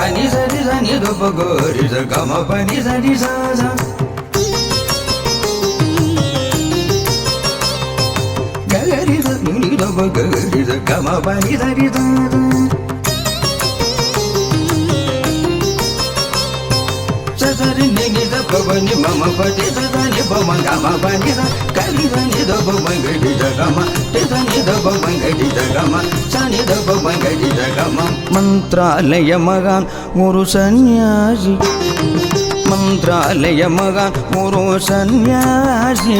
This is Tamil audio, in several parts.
పని సరి సని గోరి గమ పని సరి సా గరి సని గరి గమ పని సరి సరి నిగి దపని మమ పతి సదని బమ గమ పని కలి సని దప మంగడి జగమ తి సని దప మంగడి జగమ సని దప మంగడి மங்கடி ஜகம சனி மந்திராலய மகான் ஒரு சந்நியாசி மந்திராலய மகான் ஒரு சந்நியாசி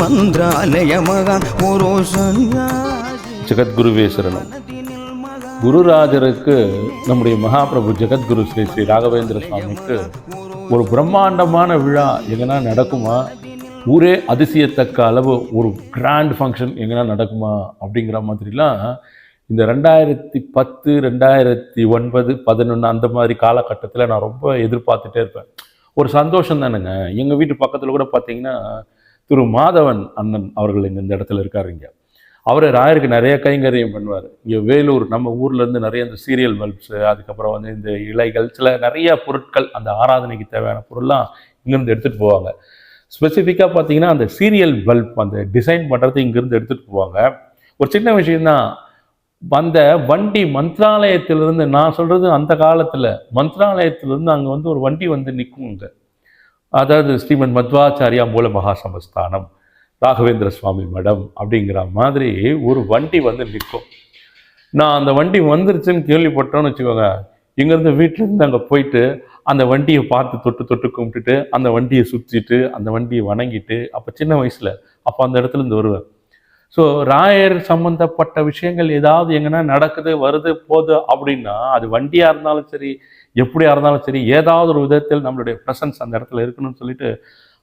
மந்திராலய மகான் ஒரு சந்நியாசி குருராஜருக்கு நம்முடைய மகாபிரபு ஜெகத்குரு ஸ்ரீ ஸ்ரீ ராகவேந்திர சுவாமிக்கு ஒரு பிரம்மாண்டமான விழா எங்கன்னா நடக்குமா? ஊரே அதிசயத்தக்க அளவு ஒரு கிராண்ட் ஃபங்க்ஷன் எங்கன்னா நடக்குமா? அப்படிங்கிற மாதிரிலாம் இந்த ரெண்டாயிரத்தி பத்து ரெண்டாயிரத்தி ஒன்பது பதினொன்று அந்த மாதிரி காலகட்டத்தில் நான் ரொம்ப எதிர்பார்த்துட்டே இருப்பேன். ஒரு சந்தோஷம் தானுங்க. எங்கள் வீட்டு பக்கத்தில் கூட பார்த்தீங்கன்னா திரு மாதவன் அண்ணன் அவர்கள் இங்கே இந்த இடத்துல இருக்காருங்க அவர் ராயருக்கு நிறைய கைங்கரியம் பண்ணுவார். இங்கே வேலூர் நம்ம ஊர்லேருந்து நிறைய இந்த சீரியல் பல்ப்ஸு அதுக்கப்புறம் வந்து இந்த இலைகள் சில நிறைய பொருட்கள் அந்த ஆராதனைக்கு தேவையான பொருள்லாம் இங்கேருந்து எடுத்துகிட்டு போவாங்க. ஸ்பெசிஃபிக்காக பார்த்தீங்கன்னா அந்த சீரியல் பல்ப் அந்த டிசைன் பண்ணுறது இங்கேருந்து எடுத்துகிட்டு போவாங்க. ஒரு சின்ன விஷயம்தான் வந்த வண்டி மந்திராலயத்திலிருந்து நான் சொல்கிறது அந்த காலத்தில் மந்திராலயத்திலிருந்து அங்கே வந்து ஒரு வண்டி வந்து நிற்குங்க அதாவது ஸ்ரீமன் மத்வாச்சாரியா மூல மகாசமஸ்தானம் ராகவேந்திர சுவாமி மடம் அப்படிங்கிற மாதிரி ஒரு வண்டி வந்து நிற்கும். நான் அந்த வண்டி வந்துருச்சுன்னு கேள்விப்பட்டோன்னு வச்சுக்கோங்க. இங்கேருந்து வீட்டிலேருந்து அங்கே போயிட்டு அந்த வண்டியை பார்த்து தொட்டு தொட்டு கும்பிட்டுட்டு அந்த வண்டியை சுற்றிட்டு அந்த வண்டியை வணங்கிட்டு அப்போ சின்ன வயசில் அப்போ அந்த இடத்துல இருந்து வருவேன். ஸோ ராயர் சம்பந்தப்பட்ட விஷயங்கள் ஏதாவது எங்கன்னா நடக்குது வருது போகுது அப்படின்னா அது வண்டியாக இருந்தாலும் சரி எப்படியா இருந்தாலும் சரி ஏதாவது ஒரு விதத்தில் நம்மளுடைய ப்ரெசன்ஸ் அந்த இடத்துல இருக்கணும்னு சொல்லிட்டு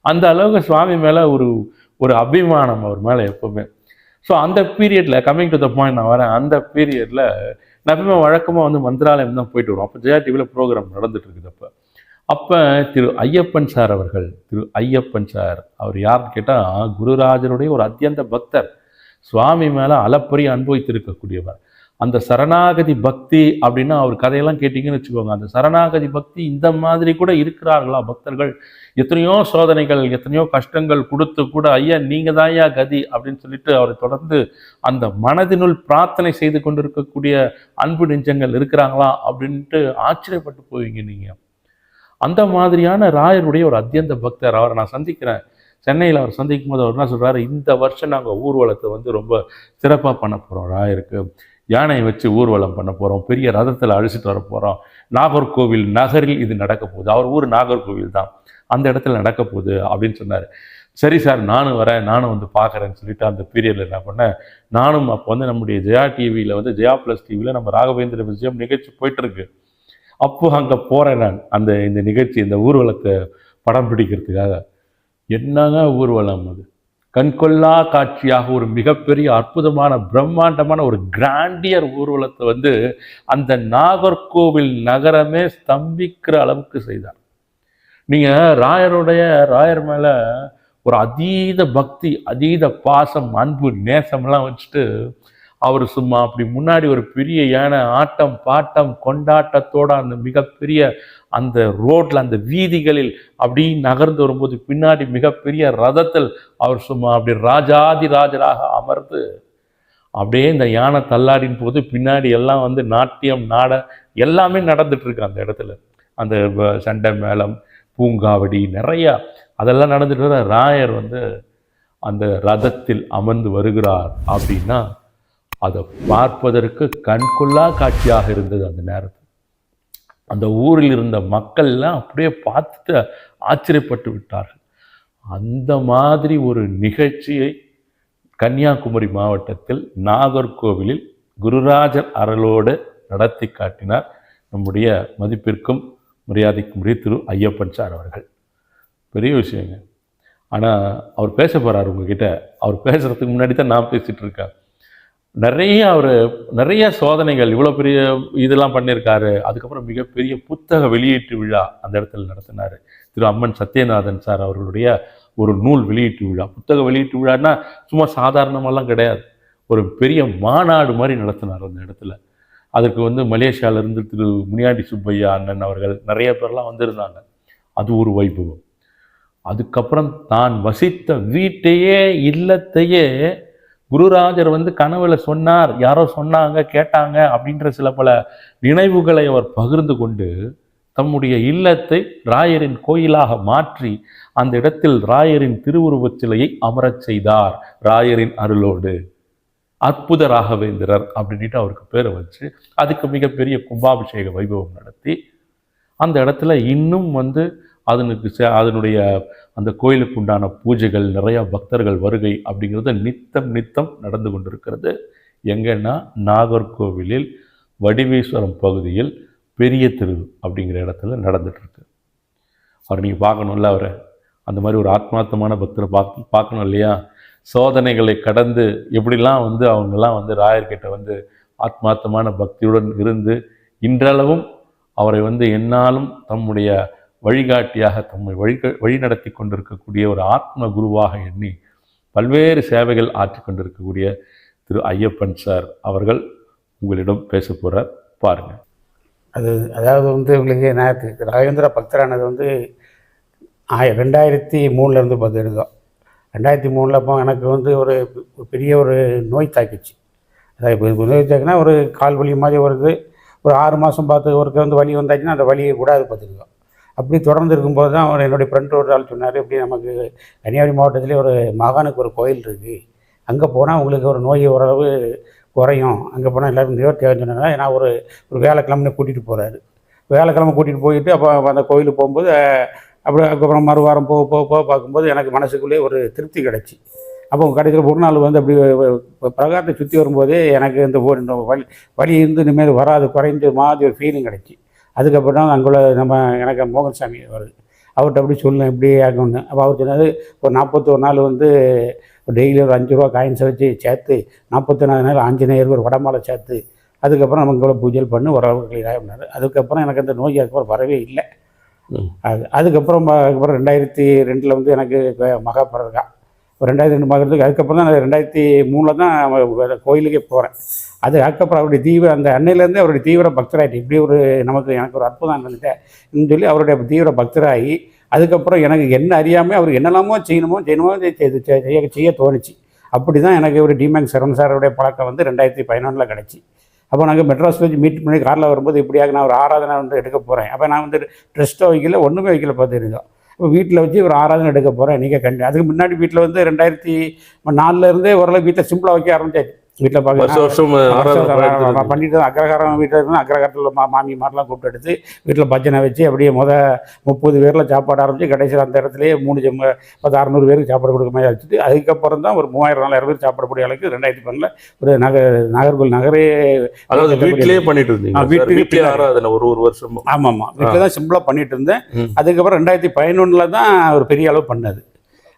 அந்த அளவுக்கு சுவாமி மேலே ஒரு ஒரு அபிமானம் அவர் மேலே எப்பவுமே. ஸோ அந்த பீரியடில் கம்மிங் டு த பாயிண்ட் நான் வரேன் அந்த பீரியடில் நான் எப்பவுமே வழக்கமாக வந்து மந்திராலயம் தான் போயிட்டு வருவோம் அப்போ ஜெயா டிவியில் ப்ரோக்ராம் நடந்துட்டு இருக்குது அப்போ. அப்போ திரு ஐயப்பன் சார் அவர்கள் திரு ஐயப்பன் சார் அவர் யாருன்னு கேட்டால் குருராஜனுடைய ஒரு அத்தியந்த பக்தர். சுவாமி மேலே அளப்பரிய அனுபவித்திருக்கக்கூடியவர் அந்த சரணாகதி பக்தி அப்படின்னா அவர் கதையெல்லாம் கேட்டிங்கன்னு வச்சுக்கோங்க. அந்த சரணாகதி பக்தி இந்த மாதிரி கூட இருக்கிறார்களா பக்தர்கள்? எத்தனையோ சோதனைகள் எத்தனையோ கஷ்டங்கள் கொடுத்து கூட ஐயா நீங்கள் தான் ஐயா கதி அப்படின்னு சொல்லிட்டு அவரை தொடர்ந்து அந்த மனதினுள் பிரார்த்தனை செய்து கொண்டிருக்கக்கூடிய அன்பு நெஞ்சங்கள் இருக்கிறாங்களா அப்படின்ட்டு ஆச்சரியப்பட்டு போவீங்க நீங்கள் அந்த மாதிரியான ராயருடைய ஒரு அத்தியந்த பக்தர். அவரை நான் சந்திக்கிறேன். சென்னையில் அவர் சந்திக்கும் போது அவர் என்ன சொல்கிறாரு இந்த வருஷம் நாங்கள் ஊர்வலத்தை வந்து ரொம்ப சிறப்பாக பண்ண போகிறோம் ராயருக்கு யானையை வச்சு ஊர்வலம் பண்ண போகிறோம் பெரிய ரதத்தில் அழிச்சிட்டு வர போகிறோம் நாகர்கோவில் நகரில் இது நடக்க போகுது. அவர் ஊர் நாகர்கோவில் தான். அந்த இடத்துல நடக்க போகுது அப்படின்னு சொன்னார். சரி சார் நானும் வரேன். நானும் வந்து பார்க்குறேன்னு சொல்லிட்டு அந்த பீரியடில் என்ன பண்ணேன் நானும் அப்போ வந்து நம்முடைய ஜெயா டிவியில் வந்து ஜெயா ப்ளஸ் டிவியில் நம்ம ராகவேந்திர விஜயம் நிகழ்ச்சி போயிட்டுருக்கு. அப்போ அங்கே போகிறேன் நான். அந்த இந்த நிகழ்ச்சி இந்த ஊர்வலத்தை படம் பிடிக்கிறதுக்காக. என்னங்க ஊர்வலம் அது? கண்கொள்ளா காட்சியாக ஒரு மிகப்பெரிய அற்புதமான பிரம்மாண்டமான ஒரு கிராண்டியர் ஊர்வலத்தை வந்து அந்த நாகர்கோவில் நகரமே ஸ்தம்பிக்கிற அளவுக்கு செய்தார். நீங்கள் ராயருடைய ராயர் மேலே ஒரு அதீத பக்தி அதீத பாசம் அன்பு நேசம்லாம் வச்சுட்டு அவர் சும்மா அப்படி முன்னாடி ஒரு பெரிய யானை ஆட்டம் பாட்டம் கொண்டாட்டத்தோட அந்த மிகப்பெரிய அந்த ரோட்ல அந்த வீதிகளில் அப்படி நகர்ந்து வரும்போது பின்னாடி மிகப்பெரிய ரதத்தில் அவர் சும்மா அப்படி ராஜாதி ராஜராக அமர்ந்து அப்படியே இந்த யானை தள்ளாடின் போது பின்னாடி எல்லாம் வந்து நாட்டியம் நாட எல்லாமே நடந்துட்டுருக்கு அந்த இடத்துல. அந்த சண்டை மேளம் பூங்காவடி நிறையா அதெல்லாம் நடந்துட்டு ராயர் வந்து அந்த ரதத்தில் அமர்ந்து வருகிறார் அப்படின்னா அதை பார்ப்பதற்கு கண்கொள்ளா காட்சியாக இருந்தது அந்த நேரத்தில். அந்த ஊரில் இருந்த மக்கள்லாம் அப்படியே பார்த்துட்டு ஆச்சரியப்பட்டு விட்டார்கள். அந்த மாதிரி ஒரு நிகழ்ச்சியை கன்னியாகுமரி மாவட்டத்தில் நாகர்கோவிலில் குருராஜர் அருளோடு நடத்தி காட்டினார் நம்முடைய மதிப்பிற்கும் மரியாதைக்கும் உரிய திரு ஐயப்பன் சார் அவர்கள். பெரிய விஷயங்க. ஆனால் அவர் பேச போகிறார் உங்ககிட்ட. அவர் பேசுகிறதுக்கு முன்னாடி தான் நான் பேசிகிட்டு இருக்கேன். நிறைய அவர் நிறைய சோதனைகள் இவ்வளோ பெரிய இதெல்லாம் பண்ணியிருக்காரு அதுக்கப்புறம் மிகப்பெரிய புத்தக வெளியீட்டு விழா அந்த இடத்துல நடத்தினார். திரு அம்மன் சத்யநாதன் சார் அவர்களுடைய ஒரு நூல் வெளியீட்டு விழா. புத்தக வெளியீட்டு விழான்னா சும்மா சாதாரணமெல்லாம் கிடையாது. ஒரு பெரிய மாநாடு மாதிரி நடத்தினார் அந்த இடத்துல. அதுக்கு வந்து மலேசியாவிலேருந்து திரு முனியாண்டி சுப்பையா அண்ணன் அவர்கள் நிறைய பேர்லாம் வந்திருந்தாங்க. அது ஒரு வைபவம். அதுக்கப்புறம் தான் வசித்த வீட்டையே இல்லத்தையே குருராஜர் வந்து கனவுல சொன்னார். யாரோ சொன்னாங்க கேட்டாங்க அப்படின்ற சில பல நினைவுகளை அவர் பகிர்ந்து கொண்டு தம்முடைய இல்லத்தை ராயரின் கோயிலாக மாற்றி அந்த இடத்தில் ராயரின் திருவுருவச் சிலையை அமரச் செய்தார். ராயரின் அருளோடு. அற்புத ராகவேந்திரர் அப்படின்ட்டு அவருக்கு பேரை வச்சு அதுக்கு மிகப்பெரிய கும்பாபிஷேக வைபவம் நடத்தி அந்த இடத்துல இன்னும் வந்து அதனுக்கு சே- அதனுடைய அந்த கோயிலுக்கு உண்டான பூஜைகள் நிறையா பக்தர்கள் வருகை அப்படிங்கிறது நித்தம் நித்தம் நடந்து கொண்டிருக்கிறது. எங்கன்னா நாகர்கோவிலில் வடிவேஸ்வரம் பகுதியில் பெரிய தெரு அப்படிங்கிற இடத்துல நடந்துகிட்ருக்கு அவர் நீங்கள் பார்க்கணும்ல அவரை. அந்த மாதிரி ஒரு ஆத்மார்த்தமான பக்தரை பார்க்க பார்க்கணும் இல்லையா? சோதனைகளை கடந்து எப்படிலாம் வந்து அவங்கெல்லாம் வந்து ராயர்கிட்ட வந்து ஆத்மார்த்தமான பக்தியுடன் இருந்து இன்றளவும் அவரை வந்து என்னாலும் தம்முடைய வழிகாட்டியாக தம்மை வழி வழிநடத்தி கொண்டிருக்கக்கூடிய ஒரு ஆத்ம குருவாக எண்ணி பல்வேறு சேவைகள் ஆற்றி கொண்டிருக்கக்கூடிய திரு ஐயப்பன் சார் அவர்கள் உங்களிடம் பேச போகிறார் பாருங்கள் அது அதாவது வந்து உங்களுக்கு நான் ராஜேந்திர பக்தரானது வந்து ஆய ரெண்டாயிரத்தி மூணுலேருந்து பார்த்துருக்கோம் ரெண்டாயிரத்தி மூணில் அப்போ எனக்கு வந்து ஒரு ஒரு பெரிய ஒரு நோய் தாக்கிச்சு. அதாவது இப்போ நோய் தாக்கினா ஒரு கால் வலி மாதிரி வருது. ஒரு ஆறு மாதம் பார்த்து ஒருக்க வந்து வலி வந்தாச்சுன்னா அந்த வலியை கூடாது பார்த்துருக்கோம் அப்படி தொடர்ந்து இருக்கும்போது தான் அவர் என்னுடைய ஃப்ரெண்டு ஒரு ஆள் சொன்னார் இப்படி நமக்கு கன்னியாகுமரி மாவட்டத்திலே ஒரு மகானுக்கு ஒரு கோயில் இருக்குது அங்கே போனால் உங்களுக்கு ஒரு நோய் ஓரளவு குறையும். அங்கே போனால் எல்லோரும் நிவர்த்தி ஆகும்னு சொன்னாங்க நான் ஒரு ஒரு வேலைக்கிழமை கூட்டிகிட்டு போகிறாரு வேலைக்கிழமை கூட்டிகிட்டு போயிட்டு அப்போ அந்த கோயிலுக்கு போகும்போது அப்படி அதுக்கப்புறம் மறுவாரம் போக போக போக பார்க்கும்போது எனக்கு மனசுக்குள்ளே ஒரு திருப்தி கிடச்சி. அப்போ கடைசியில் ஒரு நாள் வந்து அப்படி பிரகாரத்தை சுற்றி வரும்போதே எனக்கு இந்த வழி இந்த வலி வலி இருந்து இனிமேல் வராது குறைஞ்ச மாதிரி ஒரு ஃபீலிங் கிடச்சி. அதுக்கப்புறம் அங்குள்ள நம்ம எனக்கு மோகன் சாமி வருது அவர்கிட்ட அப்படி சொல்லுங்க இப்படி ஆகும்னு அப்போ அவர் சொன்னார் ஒரு நாற்பத்தோரு நாள் வந்து டெய்லி ஒரு அஞ்சு ரூபா காயின்ஸை வச்சு சேர்த்து நாற்பத்தொன்னாவது நாள் ஆஞ்சநேயர் ஒரு வடமாலை சேர்த்து அதுக்கப்புறம் நம்ம இங்கே பூஜைகள் பண்ணி ஓரளவுக்கு கிளியர் ஆகினார் அதுக்கப்புறம் எனக்கு அந்த நோய் அதுக்கப்புறம் வரவே இல்லை. அது அதுக்கப்புறம் அதுக்கப்புறம் ரெண்டாயிரத்தி ரெண்டில் வந்து எனக்கு மகா பிறக்கா ஒரு ரெண்டாயிரத்தி ரெண்டு மகளுக்கு அதுக்கப்புறம் தான் நான் ரெண்டாயிரத்தி மூணில் தான் கோயிலுக்கே போகிறேன் அது அதுக்கப்புறம் அவருடைய தீவிர அந்த அன்னையிலேருந்து அவருடைய தீவிர பக்தராகிட்டு இப்படி ஒரு நமக்கு எனக்கு ஒரு அற்புதம் நடந்துட்டேன் சொல்லி அவருடைய தீவிர பக்தராகி அதுக்கப்புறம் எனக்கு என்ன அறியாமல் அவர் என்னெல்லாமோ செய்யணுமோ செய்யணுமோ செய்ய செய்ய- தோணுச்சு. அப்படி தான் எனக்கு ஒரு டிமேங் சரவண் சாருடைய பழக்கம் வந்து ரெண்டாயிரத்தி பதினொன்றில் கிடச்சி. அப்போ நாங்கள் மெட்ராஸில் வச்சு மீட் பண்ணி காரில் வரும்போது இப்படியாக நான் ஒரு ஆராதனை வந்து எடுக்க போகிறேன் அப்போ நான் வந்து ட்ரெஸ்ட்டோ வைக்கல ஒன்றுமே வைக்கல பார்த்துருக்கோம் இப்போ வீட்டில் வச்சு ஒரு ஆராதனை எடுக்க போகிறேன் நீங்கள் கண்டு அதுக்கு முன்னாடி வீட்டில் வந்து ரெண்டாயிரத்தி நாலுலேருந்தே ஓரளவு வீட்டில் சிம்பிளாக வைக்க ஆரம்பிச்சாச்சு. வீட்டில் பார்க்க வருஷம் பண்ணிட்டு தான் அக்ரஹாரம் வீட்டில் இருந்து அக்ரஹாரத்தில் மா மாமி மாதிரிலாம் கூப்பிட்டு எடுத்து வீட்டில் பஜனை வச்சு அப்படியே முத முப்பது பேரில் சாப்பாடு ஆரம்பிச்சு கடைசியில் அந்த இடத்துலயே மூணு ஜம்ம பத்து அறநூறு பேருக்கு சாப்பாடு கொடுக்க மாதிரி வச்சுட்டு அதுக்கப்புறம் தான் ஒரு மூவாயிரம் நாலாயிரம் பேர் சாப்பிடக்கூடிய அளவுக்கு ரெண்டாயிரத்தி பன்னெண்டில் ஒரு நகர் நாகர்கோவில் நகரே அதாவது வீட்டிலேயே பண்ணிட்டு இருந்தீங்க வீட்டிலேயே பின்னாடி. ஆராதனை ஒரு ஒரு வருஷம் ஆமாம். ஆமாம் வீட்டில் தான் சிம்பிளாக பண்ணிட்டு இருந்தேன். அதுக்கப்புறம் ரெண்டாயிரத்தி பதினொன்றில் தான் ஒரு பெரிய அளவு பண்ணது.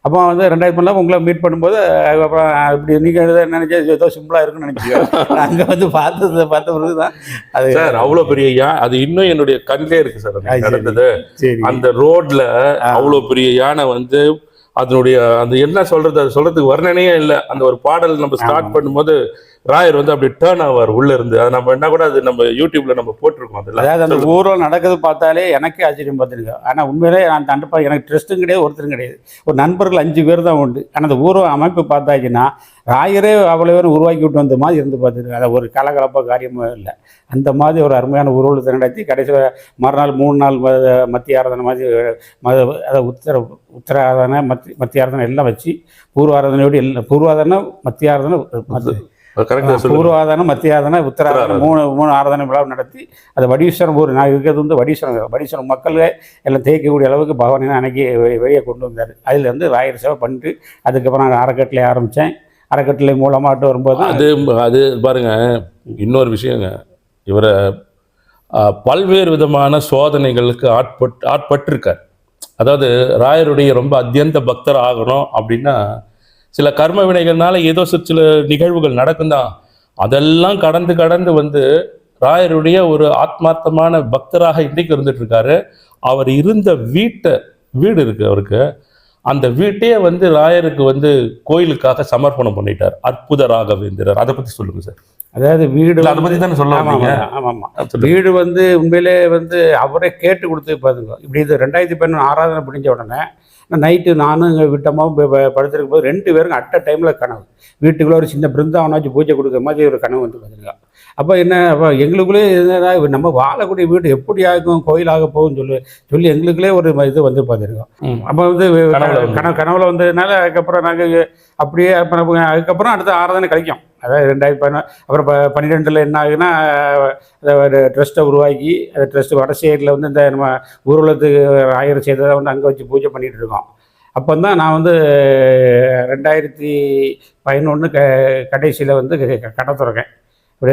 அப்போ வந்து ரெண்டாயிரத்தி பண்ணல உங்களை மீட் பண்ணும்போது அதுக்கப்புறம் இப்படி நீங்கள் நினைச்சா ஏதோ சிம்பிளாக இருக்குன்னு நினைச்சிக்கோ அங்கே வந்து பார்த்தது பார்த்த பிறகு தான் அது சார் அவ்வளவு பெரிய யா அது இன்னும் என்னுடைய கண்ணிலே இருக்கு சார். நடந்தது. அந்த ரோட்ல அவ்வளவு பெரிய யானை வந்து அதனுடைய அந்த என்ன சொல்றது அது சொல்றதுக்கு வர்ணனையே இல்லை. அந்த ஒரு பாடல் நம்ம ஸ்டார்ட் பண்ணும்போது ராயர் வந்து அப்படி டேர்ன் ஆவார் உள்ள இருந்து. அதை நம்ம என்ன கூட அது நம்ம யூடியூப்ல நம்ம போட்டிருக்கோம் அதில் அதாவது அந்த ஊரில் நடக்கிறது பார்த்தாலே எனக்கே ஆச்சரியம் பார்த்துருக்கு ஆனால் உண்மையிலே நான் தண்டப்பா எனக்கு ட்ரெஸ்ட்டும் கிடையாது ஒருத்தரும் கிடையாது. ஒரு நண்பர்கள் அஞ்சு பேர் தான் உண்டு. ஆனால் அந்த ஊர்வம் அமைப்பு பார்த்தாச்சுன்னா ராயரே அவ்வளோ பேரும் உருவாக்கி விட்டு வந்த மாதிரி இருந்து பார்த்துருக்கேன். அதை ஒரு கலகலப்பாக காரியமும் இல்லை. அந்த மாதிரி ஒரு அருமையான ஊர்வலத்தை நடத்தி கடைசியில் மறுநாள் மூணு நாள் ம- மத்திய ஆராதனை மாதிரி மத அதை உத்தர உத்தர ஆராதனை மத்தி மத்திய ஆராதனை எல்லாம் வச்சு பூர்வாராதனையோடு எல்லாம் பூர்வாராதனை மத்திய ஆராதனை மத்தி- கரெக்டா சொல்லுங்க பூர்வாதனை மத்தியாதனை உத்தராதனை உத்தராதனை. மூணு மூணு ஆராதனை விழா நடத்தி அது வடீஸ்வரம் ஊர் நான் இருக்கிறது வந்து வடீஸ்வரம் வடீஸ்வரம் மக்கள் எல்லாம் தேய்க்கக்கூடிய அளவுக்கு பகவானை அன்னைக்கு வெளியே கொண்டு வந்தார். அதில் வந்து ராயர் சேவை பண்ணிட்டு அதுக்கப்புறம் நான் அறக்கட்டளை ஆரம்பித்தேன் அறக்கட்டளை மூலமாட்டு வரும்போது அது அது பாருங்க இன்னொரு விஷயங்க. இவரை பல்வேறு விதமான சோதனைகளுக்கு ஆட்பட் ஆட்பட்டிருக்கார். அதாவது ராயருடைய ரொம்ப அத்தியந்த பக்தர் ஆகணும் அப்படின்னா சில கர்ம வினைகள்னால ஏதோ சில நிகழ்வுகள் நடக்கும் தான் அதெல்லாம் கடந்து கடந்து வந்து ராயருடைய ஒரு ஆத்மார்த்தமான பக்தராக இன்றைக்கு இருந்துட்டு இருக்காரு அவர் இருந்த வீட்டை வீடு இருக்கு அவருக்கு. அந்த வீட்டையே வந்து ராயருக்கு வந்து கோயிலுக்காக சமர்ப்பணம் பண்ணிட்டார். அற்புத ராகவேந்திரர். அதை பத்தி சொல்லுங்க சார். அதாவது வீடு அதை பத்தி தானே சொல்ல ஆமாம் ஆமாம். வீடு வந்து உண்மையிலே வந்து அவரே கேட்டு கொடுத்து பாருங்க இப்படி இது ரெண்டாயிரத்தி பதினொன்று ஆராதனை முடிஞ்ச உடனே நைட்டு நானும் எங்கள் வீட்டம்மாவும் படுத்திருக்கும் போது ரெண்டு பேரும் அட்ட டைமில் கனவு. வீட்டுக்குள்ளே ஒரு சின்ன பிருந்தாவனம் வச்சு பூஜை கொடுக்குற மாதிரி ஒரு கனவு வந்து பார்த்துருக்கா அப்போ என்ன அப்போ எங்களுக்குள்ளே நம்ம வாழக்கூடிய வீடு எப்படி ஆகும் கோயிலாக போகும்னு சொல்லி சொல்லி எங்களுக்குள்ளே ஒரு இது வந்து பார்த்துருக்கோம். அப்போ வந்து. கனவு கனவுல வந்ததுனால அதுக்கப்புறம் நாங்கள் அப்படியே அப்புறம் அதுக்கப்புறம் அடுத்த ஆராதனை கிடைக்கும் அதாவது ரெண்டாயிரத்தி பதினா அப்புறம் ப பன்னிரெண்டில் என்ன ஆகுதுன்னா அதை ஒரு ட்ரஸ்ட்டை உருவாக்கி அந்த ட்ரஸ்ட் வடசேரியில் வந்து இந்த நம்ம ஊர்வலத்துக்கு ஆயிரம் செய்ததை வந்து அங்கே வச்சு பூஜை பண்ணிகிட்டு இருக்கோம் அப்போ தான் நான் வந்து ரெண்டாயிரத்தி பதினொன்று க கடைசியில் வந்து கடை திறக்கேன் ஒரு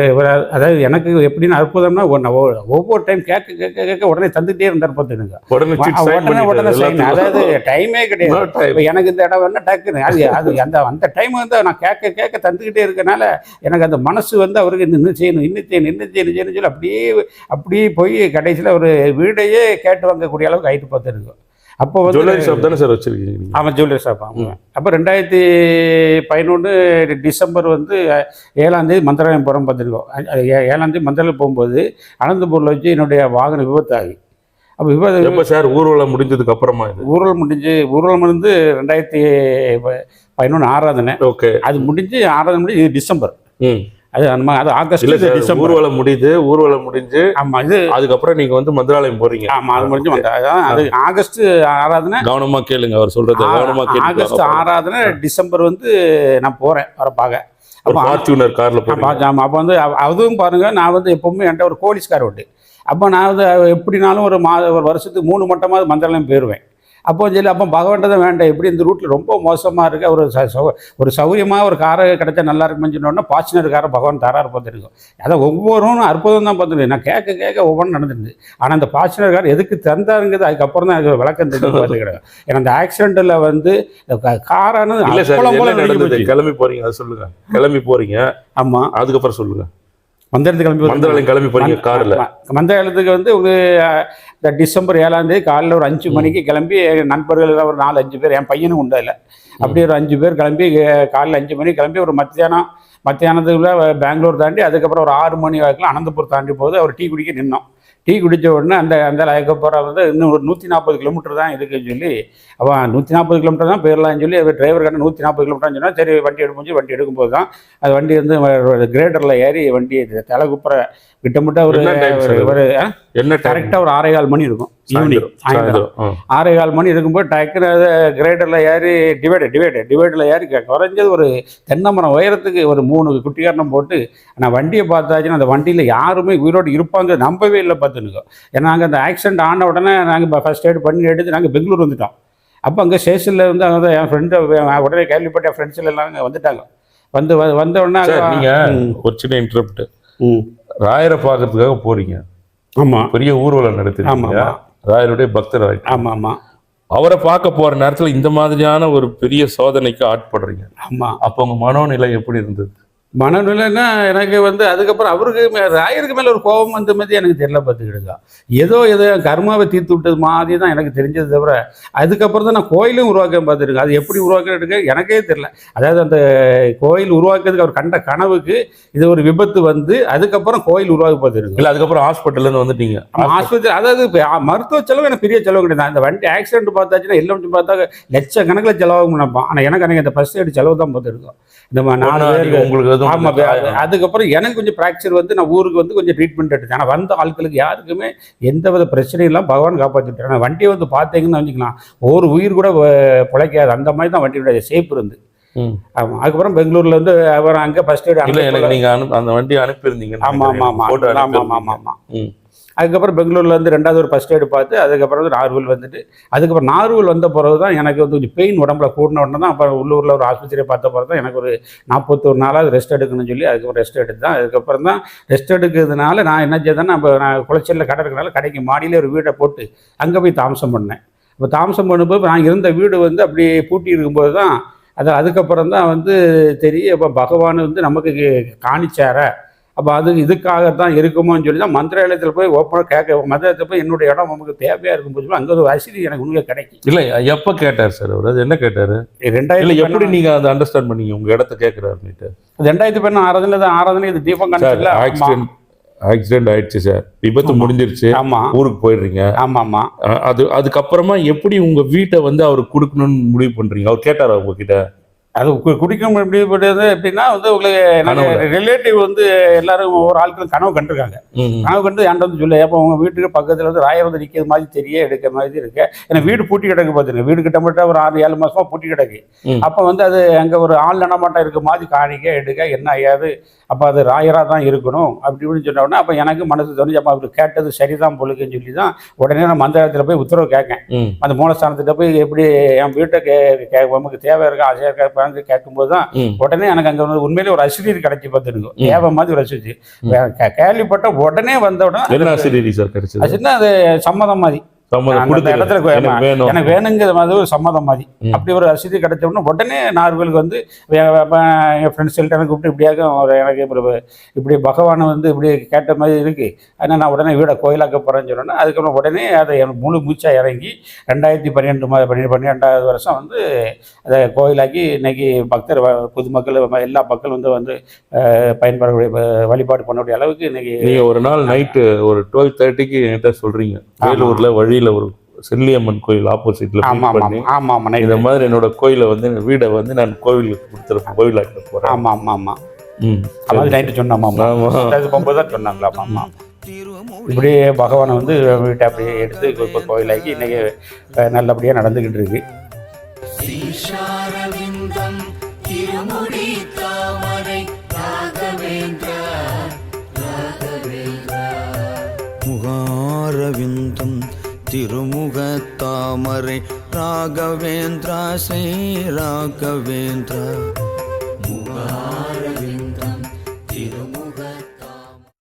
அதாவது எனக்கு எப்படின்னு அற்புதம்னா ஒன்று ஒவ்வொரு டைம் கேட்க கேட்க கேட்க உடனே தந்துகிட்டே இருந்தார் பார்த்துடுங்க உடனே உடனே செய்யணும் அதாவது. டைமே கிடையாது. எனக்கு இந்த இடம் வேணா டக்குன்னு அது அது அந்த அந்த டைம் வந்து நான் கேட்க கேட்க தந்துக்கிட்டே இருக்கனால எனக்கு அந்த மனசு வந்து அவருக்கு இன்னும் செய்யணும் இன்னும் செய்யணும் இன்னும் செய்யணும் சொல்லி அப்படியே அப்படியே போய் கடைசியில் ஒரு வீடையே கேட்டு வாங்கக்கூடிய அளவுக்கு ஆயிட்டு பார்த்துருக்கோம் அப்போ வந்து ஜுவல்லரி ஷாப் தானே சார் வச்சிருக்கீங்க? ஆமாம் ஜுவல்லரி ஷாப் ஆமாம் அப்போ ரெண்டாயிரத்தி பதினொன்று டிசம்பர் வந்து ஏழாம் தேதி மந்திராலயம் போகிறோம் பார்த்துருக்கோம் ஏழாம் தேதி மந்திராலயம் போகும்போது அனந்தபூரில் வச்சு என்னுடைய வாகனம் விபத்தாகி. அப்போ விபத்து எப்ப சார் ஊர்வலம் முடிஞ்சதுக்கு அப்புறமா ஊர்வலம் முடிஞ்சு ஊர்வலம் வந்து ரெண்டாயிரத்தி பதினொன்று ஆராதனை ஓகே. அது முடிஞ்சு ஆராதனை முடிஞ்சு இது டிசம்பர். ம். அது நம்ம அது ஆகஸ்ட் டிசம்பர் ஊர்வலம் முடியுது ஊர்வலம் முடிஞ்சு ஆமாம் இது அதுக்கப்புறம் நீங்க வந்து மந்திராலயம் போறீங்க. ஆமாம் அது முடிஞ்சு வந்தா அதான் அது ஆகஸ்ட் ஆராதனை. கவனமா கேளுங்க அவர் சொல்றது கவனமா ஆகஸ்ட் கேளுங்க ஆராதனை டிசம்பர் வந்து நான் போகிறேன் வர பார்க்க அப்போ ஃபார்ச்சுனர் கார்ல போறீங்க. ஆமாம் அப்போ வந்து அதுவும் பாருங்க நான் வந்து எப்பவுமே என்கிட்ட ஒரு போலீஸ்கார் உண்டு. அப்போ நான் வந்து எப்படினாலும் ஒரு மா ஒரு வருஷத்துக்கு மூணு மட்டமாவது மந்திராலயம் போயிடுவேன் அப்போ சரி அப்போ பகவான்கிட்ட தான் வேண்டாம். எப்படி இந்த ரூட்டில் ரொம்ப மோசமாக இருக்குது ஒரு ஒரு சௌகரியமாக ஒரு காரை கிடைச்சா நல்லா இருக்குன்னு சொன்னோன்னா பாச்சுனர் காரை பகவான் தரார் பார்த்துருக்கோம் அதை ஒவ்வொரும் அற்புதம் தான் பார்த்துருக்கு நான் கேட்க கேட்க ஒவ்வொன்றும் நடந்துருது ஆனால் அந்த பாச்சுனர் கார் எதுக்கு தந்தாருங்கிறது அதுக்கப்புறம் தான் எனக்கு விளக்கம் தெரிஞ்சு பார்த்துக்கிறேன் ஏன்னா அந்த ஆக்சிடெண்ட்டில் வந்து காரானது. கிளம்பி போறீங்க அதை சொல்லுங்க. கிளம்பி போறீங்க. ஆமாம் அதுக்கப்புறம் சொல்லுங்க. மந்திரத்து கிளம்பி மந்திராலயம் கிளம்பி போறீங்க கார்ல. மந்திராலயத்துக்கு வந்து ஒரு இந்த டிசம்பர் ஏழாம் தேதி காலைல ஒரு அஞ்சு மணிக்கு கிளம்பி நண்பர்கள் எல்லாம் ஒரு நாலு அஞ்சு பேர் என் பையனும் உண்டு அதில். அப்படி ஒரு அஞ்சு பேர் கிளம்பி காலைல அஞ்சு மணிக்கு கிளம்பி ஒரு மத்தியானம் மத்தியானத்துக்குள்ள பெங்களூர் தாண்டி அதுக்கப்புறம் ஒரு ஆறு மணி வரைக்கும் அனந்தபுரம் தாண்டி போது அவர் டீ குடிக்க நின்னோம். டீ குடித்த உடனே அந்த அந்த அதுக்கப்புறம் வந்து இன்னும் ஒரு நூற்றி நாற்பது கிலோமீட்டர் தான் இருக்குன்னு சொல்லி அவன் நூற்றி நாற்பது கிலோமீட்டர் தான் போயிடலாம்னு சொல்லி அவர் டிரைவர் கண்ணு நூற்றி நாற்பது கிலோமீட்டர்னு சொன்னால் சரி வண்டி எடுக்கும் வண்டி எடுக்கும்போது தான். அது வண்டி வந்து கிரேடரில் ஏறி வண்டி தலை குப்புற கிட்டமிட்ட ஒரு ஒரு- என்ன? கரெக்டாக ஒரு ஆறே கால் மணி இருக்கும். ஈவினிங் சாயந்தரம். ஆறே கால் மணி இருக்கும்போது டக்குன்னு கிரேடரில் ஏறி டிவைடு டிவைடு டிவைடில் ஏறி குறைஞ்சது ஒரு தென்னை மரம் உயரத்துக்கு ஒரு மூணு குட்டிகாரணம் போட்டு நான் வண்டியை பார்த்தாச்சுன்னா அந்த வண்டியில் யாருமே உயிரோடு இருப்பாங்க நம்பவே இல்லை பார்த்துனுக்கோ ஏன்னா நாங்கள் அந்த ஆக்சிடென்ட் ஆன உடனே நாங்கள் ஃபஸ்ட் எய்ட் பண்ணி எடுத்து நாங்கள் பெங்களூர் வந்துட்டோம். அப்போ அங்கே ஸ்டேஷனில் வந்து அங்கே என் ஃப்ரெண்டு உடனே கேள்விப்பட்ட ஃப்ரெண்ட்ஸில் எல்லாம் அங்கே வந்துட்டாங்க. வந்து வந்த உடனே சார் அங்க- நீங்க ம், ஒரு சின்ன இன்டரப்ட் ராயரை பார்க்கறதுக்காக போறீங்க. ஆமாம் பெரிய ஊர்வலம் நடத்துறீங்க ஆமா. ராயருடைய பக்தர் ஆமாம் ஆமாம் அவரை பார்க்க போற நேரத்துல இந்த மாதிரியான ஒரு பெரிய சோதனைக்கு ஆட்படுறீங்க. ஆமாம் அப்போ உங்க மனோநிலை எப்படி இருந்தது? மனநிலைன்னா எனக்கு வந்து அதுக்கப்புறம் அவருக்கு மே- ராயருக்கு மேலே ஒரு கோபம் வந்த மாதிரி எனக்கு தெரியல பார்த்துக்கிடுங்க. ஏதோ ஏதோ கர்மாவை தீர்த்து விட்டது மாதிரி தான் எனக்கு தெரிஞ்சது தவிர அதுக்கப்புறம் தான் நான் கோயிலும் உருவாக்க பார்த்துருக்கேன் அது எப்படி உருவாக்குறதுக்கு எனக்கே தெரியல. அதாவது அந்த கோயில் உருவாக்குறதுக்கு அவர் கண்ட கனவுக்கு இது ஒரு விபத்து வந்து அதுக்கப்புறம் கோயில் உருவாக்க பார்த்துருக்கு இல்ல அதுக்கப்புறம் ஹாஸ்பிட்டல்ல இருந்து வந்துட்டீங்க. ஆஸ்பத்திரி அதாவது மருத்துவ செலவு எனக்கு பெரிய செலவு கிடையாது. அந்த வண்டி ஆக்சிடென்ட் பார்த்தாச்சுன்னா எல்லாம் பார்த்தா லட்சக்கணக்கில் செலவாகும் நினைப்பான். ஆனால் எனக்கு அன்னைக்கு அந்த ஃபர்ஸ்ட் எய்டு செலவு தான் பார்த்துருக்கோம் இந்த மா- நாலு ஒண்ணா பேருக்கு நீங்க உங்களுக்கு ஆமா காயம்? அதுக்கப்புறம் எனக்கு கொஞ்சம் ஃப்ராக்சர் வந்து நான் ஊருக்கு வந்து கொஞ்சம் ட்ரீட்மெண்ட் எடுத்தேன். ஆனால் வந்த ஆட்களுக்கு யாருக்குமே எந்த வித பிரச்சனையும் இல்லாமல் பகவான் காப்பாற்றிட்டார் ஆனால் வண்டியை வந்து பார்த்தீங்கன்னு வச்சுக்கலாம் ஒரு உயிர் கூட பிழைக்காது. அந்த மாதிரி தான் வண்டியோட ஷேப் இருந்து. ஆமாம் அதுக்கப்புறம் பெங்களூர்ல வந்து அவர் அங்கே ஃபர்ஸ்ட் இல்ல எனக்கு எய்டு நீங்க அனு- அந்த வண்டியை அனுப்பியிருந்தீங்க. ஆமாம் ஆமாம் ஆமாம் போட்டோ ஆமாம் ஆமாம் ஆமாம் ம். அதுக்கப்புறம் பெங்களூர்லேருந்து ரெண்டாவது ஒரு ஃபஸ்ட் எய்டு பார்த்து அதுக்கப்புறம் வந்து நார்வல் வந்துட்டு அதுக்கப்புறம் நார்வல் வந்த பிறகு தான் எனக்கு வந்து கொஞ்சம் பெயின் உடம்புல கூடின உடனே தான் அப்புறம் உள்ளூரில் ஒரு ஆஸ்பத்திரியை பார்த்த பிறகு தான் எனக்கு ஒரு நாற்பத்தொரு நாளாவது ரெஸ்ட் எடுக்கணும்னு சொல்லி அதுக்கப்புறம் ரெஸ்ட் எடுத்து தான் அதுக்கப்புறம் தான் ரெஸ்ட் எடுக்கிறதுனால நான் என்ன செய்தேன்னா நம்ம நான் குளச்சலில் கடை இருக்கிறனால கடைக்கு மாடியிலே ஒரு வீடை போட்டு அங்கே போய் தாமசம் பண்ணேன். இப்போ தாமசம் பண்ணும்போது நான் இருந்த வீடு வந்து அப்படியே பூட்டி இருக்கும்போது தான் அது அதுக்கப்புறம் தான் வந்து தெரியும் இப்போ பகவான் வந்து நமக்கு காணிச்சார? அப்போ அது இதுக்காக தான் இருக்குமோன்னு சொல்லி தான் மந்திராலயத்தில் போய் ஓப்பனாக கேட்க மந்திராலயத்தில் போய் என்னுடைய இடம் நமக்கு தேவையாக இருக்கும் போது அங்கே ஒரு வசதி எனக்கு உண்மையாக கிடைக்கும். இல்ல எப்ப கேட்டார் சார் அவர்? அது என்ன கேட்டாரு? இல்ல ரெண்டாயிரத்தி எப்படி நீங்க அதை அண்டர்ஸ்டாண்ட் பண்ணீங்க? உங்க இடத்த கேட்கிறாருன்னுட்டு ரெண்டாயிரத்தி பண்ண ஆராதனை தான் ஆராதனை இது தீபம் கணக்கில் ஆக்சிடென்ட் ஆக்சிடென்ட் ஆயிடுச்சு சார் விபத்து முடிஞ்சிருச்சு. ஆமாம் ஊருக்கு போயிடுறீங்க. ஆமாம். அஹ் அது அதுக்கப்புறமா எப்படி உங்க வீட்டை வந்து அவர் கொடுக்கணும்னு முடிவு பண்றீங்க? அவர் கேட்டாரா உங்ககிட்ட? அது கு- குடிக்க முடியாது எப்படின்னா வந்து உங்களுக்கு. ரிலேட்டிவ் வந்து எல்லாரும் ஒவ்வொரு ஆட்களும் கனவு கண்டிருக்காங்க. கனவு கண்டு என்கிட்ட வந்து சொல்லு அப்போ உங்கள் வீட்டுக்கு பக்கத்தில் வந்து ராயர் வந்து நிற்கிற மாதிரி தெரிய எடுக்கிற மாதிரி இருக்கு. ஏன்னா வீடு பூட்டி கிடக்கு பார்த்துருங்க வீடு கிட்ட மட்டும் ஒரு ஆறு ஏழு மாசமா பூட்டி கிடக்கு. அப்போ வந்து அது அங்கே ஒரு ஆள் நடமாட்டம் இருக்க மாதிரி காணிக்க எடுக்க என்ன ஐயாது அப்போ அது ராயராக தான் இருக்கணும் அப்படி இப்படின்னு சொன்ன உடனே அப்போ எனக்கு மனசு தோணுச்சு அப்போ அவர் கேட்டது சரிதான் பொழுதுன்னு சொல்லி தான் உடனே நான் மந்திரத்தில் போய் உத்தரவு கேட்கேன். அந்த மூலஸ்தானத்திட்ட போய் எப்படி என் வீட்டை கே நமக்கு தேவை இருக்கா ஆசையாக இருக்கா பாருங்க கேட்கும்போது தான். உடனே எனக்கு அங்கே வந்து உண்மையிலே ஒரு அசிரியர் கிடைச்சி பார்த்துருங்க. தேவை மாதிரி ஒரு கே- கேள்விப்பட்ட உடனே வந்த உடனே அது சம்மதம் மாதிரி. இடத்துல எனக்கு வேணுங்கிற மாதிரி ஒரு சம்மதம் மாதிரி. அப்படி ஒரு ரசீது கிடைச்ச உடனே உடனே நார்களுக்கு வந்து என் ஃப்ரெண்ட்ஸ் எனக்கு கூப்பிட்டு இப்படியாக ஒரு எனக்கு இப்படி பகவானை வந்து இப்படி கேட்ட மாதிரி இருக்கு. அதனால் நான் உடனே வீடை கோயிலாக்க போகிறேன்னு சொன்னேன் அதுக்கப்புறம் உடனே அதை எனக்கு முழு மூச்சாக இறங்கி ரெண்டாயிரத்தி பன்னிரெண்டு மா பன்னெண்டு பன்னிரெண்டாவது வருஷம் வந்து அதை கோயிலாக்கி இன்னைக்கு பக்தர் பொதுமக்கள் எல்லா மக்கள் வந்து வந்து பயன்படக்கூடிய வழிபாடு பண்ணக்கூடிய அளவுக்கு இன்னைக்கு ஒரு நாள் நைட்டு ஒரு டுவெல் தேர்ட்டிக்கு என்கிட்ட சொல்றீங்க. வேலூர்ல வழியில ஒரு செல்லியம்மன் கோயில் ஆப்போசிட்ல பண்ணி ஆமாம் ஆமாம் இந்த மாதிரி என்னோட கோயிலை வந்து வீடை வந்து நான் கோவிலுக்கு கொடுத்துருப்பேன் கோயிலாக்க போறேன். ஆமாம் ஆமாம் ஆமாம் ம் அது நைட்டு சொன்னாமா ஆமா. அது போகும்போது தான் சொன்னாங்களா ஆமா இப்படியே பகவானை வந்து வீட்டை அப்படியே எடுத்து இப்போ கோயிலாக்கி இன்னைக்கு நல்லபடியாக நடந்துக்கிட்டு இருக்கு. திருமுகத்தாமரை ராகவேந்திரா ஸ்ரீ ராகவேந்திரா. முகா